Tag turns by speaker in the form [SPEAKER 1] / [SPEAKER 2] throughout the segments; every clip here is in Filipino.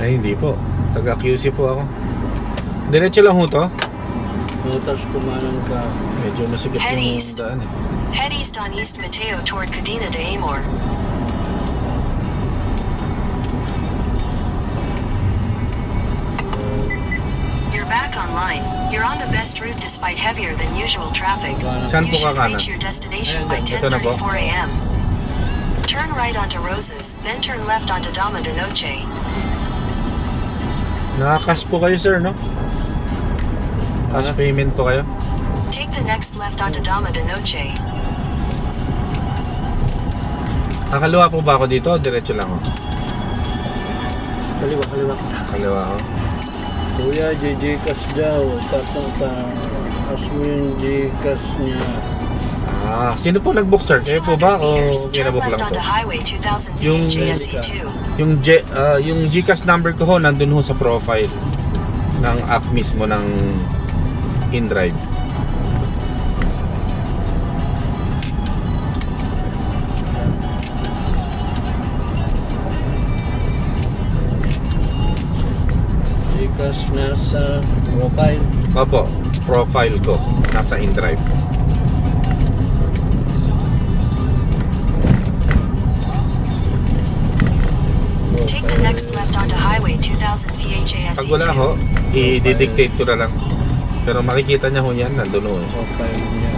[SPEAKER 1] Ay, hindi po. Taga QC po ako. Diretso lang ho to.
[SPEAKER 2] Tapos kumanan ka.
[SPEAKER 1] Medyo masikip
[SPEAKER 3] Head
[SPEAKER 1] yung
[SPEAKER 3] east.
[SPEAKER 1] daan eh.
[SPEAKER 3] Head east on East Mateo toward Cadena de Amor. You're back online. You're on the best route despite heavier than usual traffic.
[SPEAKER 1] Saan
[SPEAKER 3] You
[SPEAKER 1] po
[SPEAKER 3] should
[SPEAKER 1] kakanan?
[SPEAKER 3] reach your destination by
[SPEAKER 1] Ito na po.
[SPEAKER 3] 10:34 a.m. Turn right onto Roses, then turn left onto Dama de Noche.
[SPEAKER 1] Nakakas po kayo sir, no? Cash
[SPEAKER 2] Ano?
[SPEAKER 1] payment po kayo?
[SPEAKER 3] Take the next left onto Dama de Noche.
[SPEAKER 1] Nakaliwa po ba ako dito? Diretso lang ako.
[SPEAKER 2] Kaliwa, kaliwa.
[SPEAKER 1] Kaliwa ako.
[SPEAKER 2] Kuya, JJ-Cas daw. Tapos pa, as mo yung niya.
[SPEAKER 1] Ah, sino po nag-book sir? Kayo po ba
[SPEAKER 3] 200
[SPEAKER 1] o kinabook lang po?
[SPEAKER 3] onto Highway 2000
[SPEAKER 1] Yung-
[SPEAKER 3] VHASE2.
[SPEAKER 1] Yung, G, ah, yung Gcash number ko ho, nandun ho sa profile ng app mismo ng InDrive.
[SPEAKER 2] J-Cas nasa profile.
[SPEAKER 1] Opo, profile ko nasa InDrive. Pag wala ho, i-dictate ko na lang. Pero makikita niya ho yan, nandun ho. eh.
[SPEAKER 2] Niya.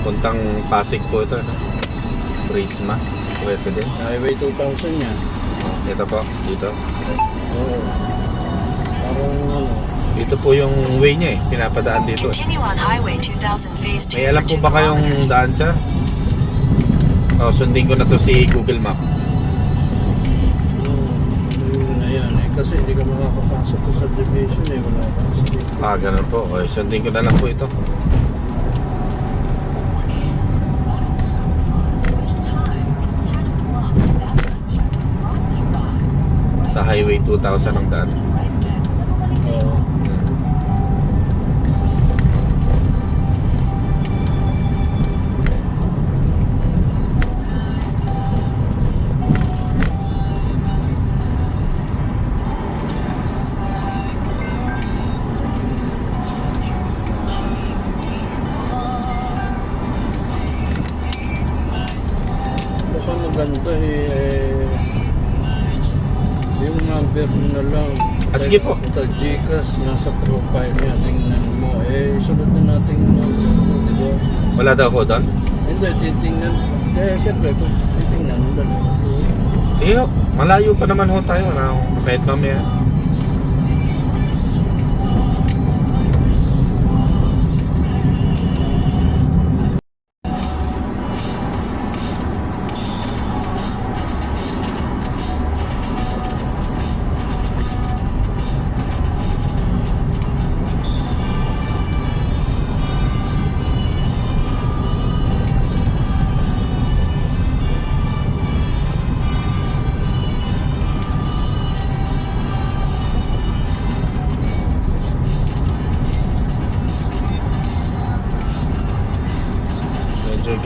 [SPEAKER 1] Puntang Pasig po ito. No? Prisma Residence.
[SPEAKER 2] Highway 2000 niya.
[SPEAKER 1] Ito po, dito.
[SPEAKER 2] Oo. Ano.
[SPEAKER 1] Dito po yung way niya eh, pinapadaan dito. eh.
[SPEAKER 3] Continue on Highway 2000 Phase 2
[SPEAKER 1] May alam po
[SPEAKER 3] 2
[SPEAKER 1] ba kayong daan sir? Oh, sundin ko na to si Google Map.
[SPEAKER 2] Oo. Yun na yan eh. Kasi hindi ka makakapasok sa subdivision eh. Wala ka sa dito.
[SPEAKER 1] Ah, ganun po. Okay, sundin ko na lang po ito. Sa Highway 2000 ang daan.
[SPEAKER 2] Oo. Yung number mo na lang.
[SPEAKER 1] Ah, sige po.
[SPEAKER 2] Ito, Gcash, nasa profile niya, tingnan mo. Eh, sunod na natin number mo, di ba?
[SPEAKER 1] Wala daw ko doon?
[SPEAKER 2] Hindi, titingnan. Eh, siyempre, kung titingnan mo dalawa.
[SPEAKER 1] Sige ho, malayo pa naman ho tayo. Wala akong kahit mamaya.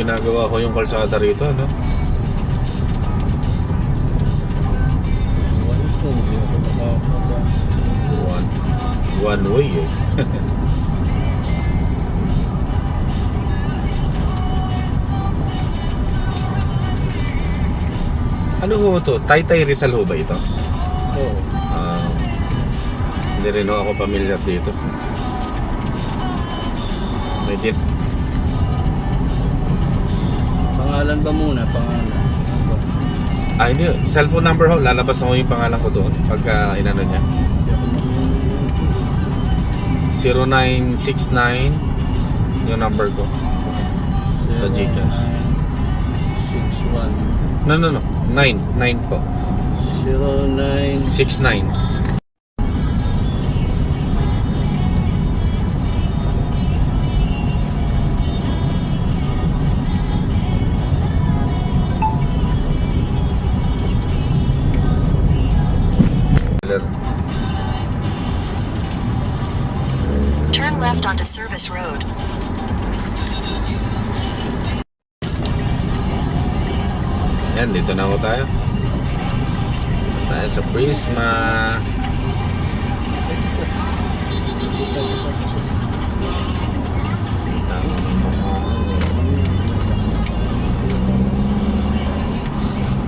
[SPEAKER 1] Ginagawa ko yung kalsada rito, no?
[SPEAKER 2] One two, makakaba.
[SPEAKER 1] One, one way eh. ano ho to? Taytay Rizal ho ba ito?
[SPEAKER 2] Oo.
[SPEAKER 1] Ah, hindi rin ho ako pamilyar dito. Medyo
[SPEAKER 2] Pangalan ba muna? Pangalan.
[SPEAKER 1] Ah, hindi. Cellphone number ho. Lalabas na ko yung pangalan ko doon pagka inano niya.
[SPEAKER 2] Hindi ako namin-
[SPEAKER 1] 0969 yung number ko. Sa Gcash.
[SPEAKER 2] 61
[SPEAKER 1] No, no, no. 9. 9 po.
[SPEAKER 2] 09
[SPEAKER 1] 69.
[SPEAKER 3] Turn left onto Service road.
[SPEAKER 1] Yan, dito na ako tayo. Tayo sa Prisma.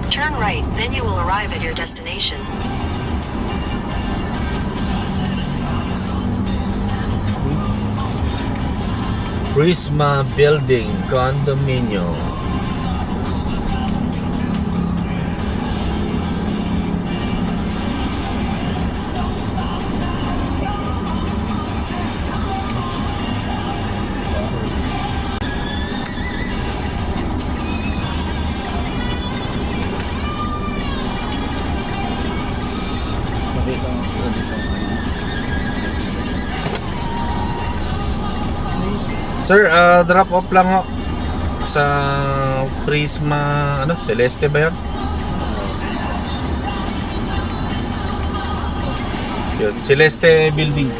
[SPEAKER 3] Turn right, then you will arrive at your destination.
[SPEAKER 1] Prisma Building Condominium. Sir, uh, drop off lang ho sa Prisma, ano, Celeste ba yun? Yun, Celeste Building.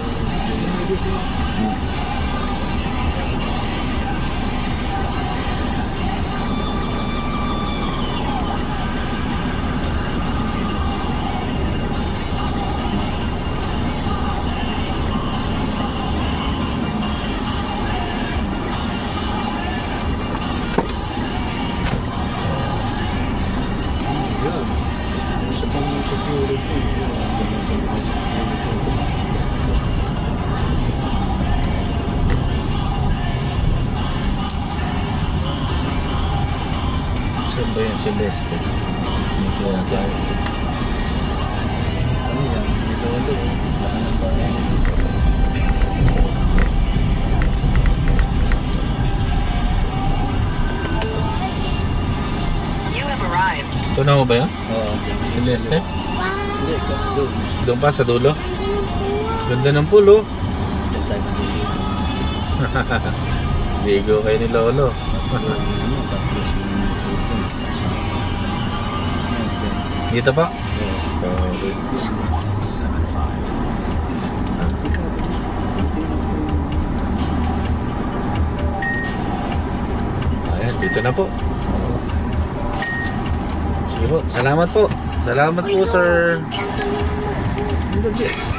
[SPEAKER 1] Ba yung Celeste? Dito na tayo.
[SPEAKER 2] Ano yan? Dito ulo. Baka pa.
[SPEAKER 3] Arrived.
[SPEAKER 1] Ito na ho ba yun?
[SPEAKER 2] Oo.
[SPEAKER 1] Celeste?
[SPEAKER 2] Hindi, doon.
[SPEAKER 1] Doon pa sa dulo? Ganda ng pulo.
[SPEAKER 2] Magiging.
[SPEAKER 1] Bigo kayo ni Lolo. Dito pa?
[SPEAKER 2] oo.
[SPEAKER 1] Ayan, dito na po. Sige po, salamat po. Salamat po, sir.
[SPEAKER 2] Ang.